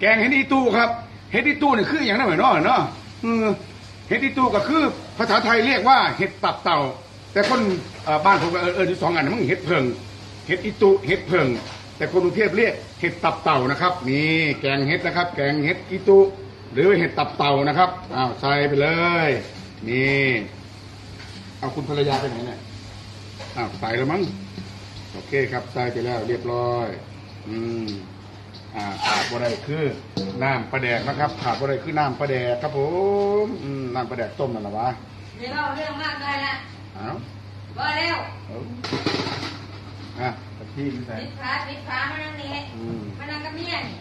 แกงเห็ดอีตู้ครับเห็ดอีตู้นี่คืออย่างนั้นเหมือนเนาะเนาะเออเห็ดอีตู้ก็คือภาษาไทยเรียกว่าเห็ดตับเต่า แต่คนบ้านผมเออเออที่สองอันนั้นมันเห็ดเพิงเห็ดอีตู้เห็ดเพิง แต่คนกรุงเทพเรียกเห็ดตับเต่านะครับนี่แกงเห็ดนะครับ แกงเห็ดอีตู้หรือเห็ดตับเต่านะครับอ้าวใส่ไปเลย นี่เอาคุณภรรยาไปไหนเนี่ยอ้าวใส่แล้วมั้งโอเคครับใส่ไปแล้วเรียบร้อย อืมอ่า บ่ได้คือน้ำปลาแดกนะครับขาดบ่ได้คือน้ำปลาแดกครับผมอืมน้ำปลาแดกต้มนั่นแหละวะเดี๋ยวเราเรื่องมากได้ละเอาว่าแล้วเอาอะตะขี้นี่ใส่ ปิดขาปิดขามานั่งนี่อืม มานั่งกับเมียนี่